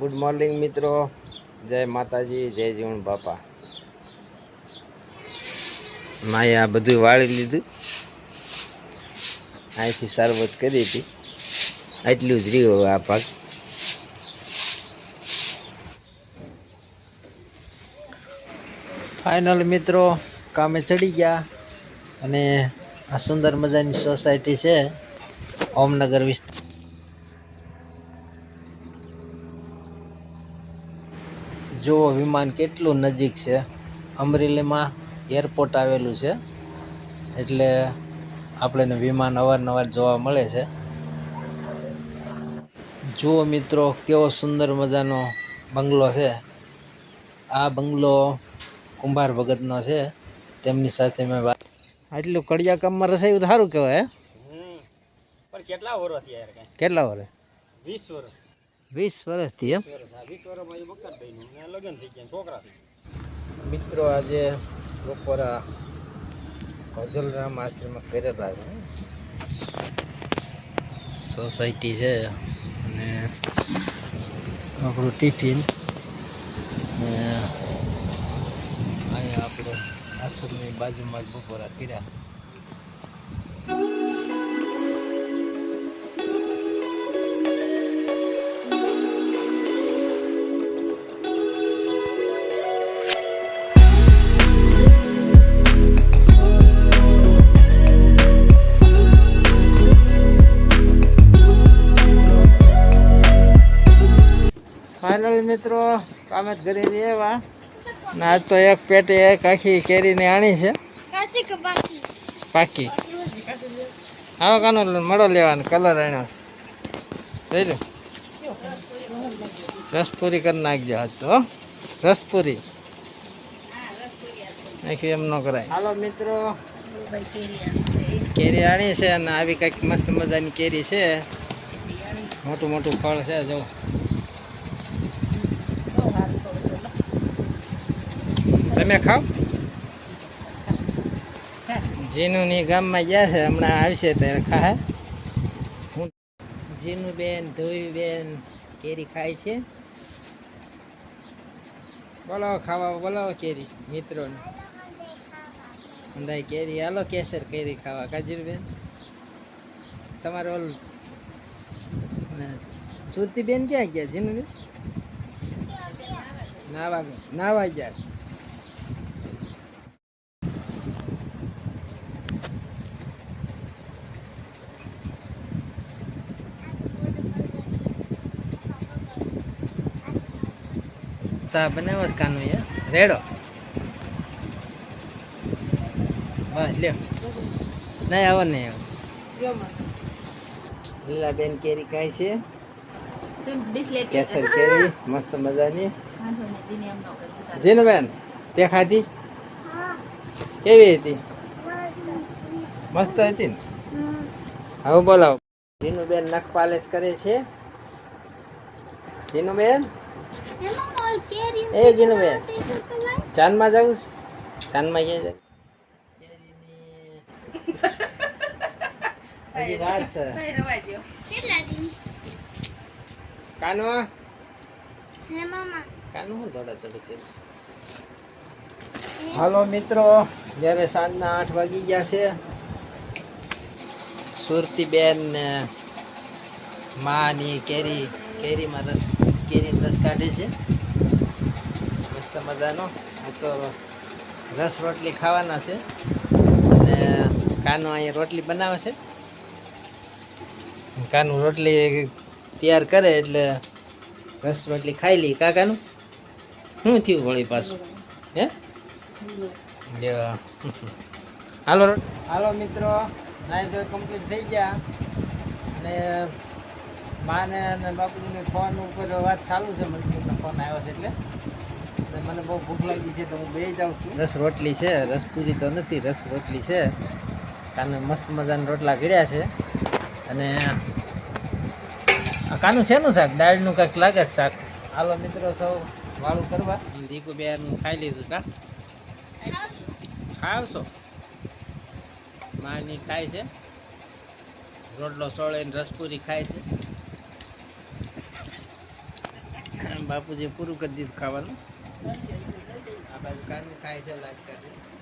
Good morning મિત્રો. જય માતાજી, જય જીવન બાપા. માએ આ બધું વાળી લીધું. અહીંથી શરબત કરી હતી. આટલું જ રહ્યું આ પાક ફાઇનલ મિત્રો, કામે ચડી ગયા અને આ સુંદર મજાની સોસાયટી છે, ઓમનગર વિસ્તાર. જુઓ વિમાન કેટલું નજીક છે. અમરેલીમાં એરપોર્ટ આવેલું છે. એટલે આપણને વિમાન અવારનવાર જોવા મળે છે. જુઓ મિત્રો કેવો સુંદર મજાનો બંગલો છે. આ બંગલો કુંભાર ભગતનો છે. તેમની સાથે મેં વાત આટલું કડિયા કામમાં રસાયું તો સારું કહેવાય પણ કેટલા વર્ષ કેટલા વર્ષ? વીસ વર્ષ. વીસ વર્ષથી એમ. મિત્રો આજે બપોરા ફજલરામ આશ્રમમાં કરેલા છે સોસાયટી છે અને આપણું ટિફિન. અહીંયા આપણે આશ્રમની બાજુમાં જ બપોરા કર્યા. ફાઇનલ મિત્રો કામે જ કરી દઈએ વા ને આજ તો એક પેટે એક આખી કેરીને આણી છે. કાચી કે બાકી? પાકી. આવો કાનો મળો લેવાનો કલર આણ્યો છે. જોઈ લો. રસપુરી કરી નાખજો આજ તો હો. રસપુરી. આખી એમ ન કરાય. હાલો મિત્રો. કેરી આણી છે અને આવી કંઈક મસ્ત મજાની કેરી છે. મોટું મોટું ફળ છે જો તમે ખાઓ. જીનુની ગામમાં ગયા છે હમણાં આવશે ત્યારે ખાહે. હું બેન ધોઈ બેન કેરી ખાય છે. બોલો ખાવા બોલો કેરી મિત્રોને. અંદાય કેરી હાલો કેસર કેરી ખાવા કાજર બેન તમારો ઓલ સુરતી બેન ક્યાં ગયા જીનુ બેન નાવા નાવા ગયા. સા બનાવો કાનું યાર રેડો. બસ લ્યો. નહીં આવો નહીં આવો. લીલા બેન કેરી કાઈ છે. કેસર કેરી મસ્ત મજાની. જીનુ બેન તે ખાધી? કેવી હતી? મસ્ત હતી ને? હવે બોલાવો. જીનુ બેન નખ પાલિશ કરે છે. જીનુ બેન એમાં જીનું બેન એ ચાંદમાં જવું છે. ચાંદમાં ક્યાં જાય. હજી વાર છે. કેટલા દીની? કાનો? હે મામા. કાનો હું દોડા દોડી કરું હાલો મિત્રો જ્યારે સાંજના આઠ વાગી ગયા છે સુરતી બેન માની કેરી કેરીમાં રસ કેરીનો રસ કાઢે છે. મસ્ત મજાનો આ તો રસ રોટલી ખાવાના છે. ને કાનો અહીંયા રોટલી બનાવે છે. કાનું રોટલી તૈયાર કરે એટલે રસ રોટલી ખાઈ લઈ કાકાનું શું થયું વળી પાછું? હે. હાલો હાલો મિત્રો, નાઈ તો કમ્પ્લીટ થઈ ગયા. અને માને અને બાપુજીને ફોન ઉપર વાત ચાલુ છે મજબૂતનો ફોન આવ્યો છે એટલે. અને મને બહુ ભૂખ લાગી છે તો હું બે જાઉં છું. રસ રોટલી છે રસ પૂરી તો નથી રસ રોટલી છે. કાને મસ્ત મજાના રોટલા ગળ્યા છે. અને આ કાનું શેનું શાક? દાળનું કાંઈક લાગે છે શાક? હાલો મિત્રો સૌ વાળું કરવા. દીકુ બેન ખાઈ લીધું કા? ખાવશો? માની ખાય છે. રોટલો સોળીને રસપુરી ખાય છે. બાપુજી પૂરું કરી દીધું ખાવાનું. આ બાજુ કાનું ખાય છે લાજ કાઢી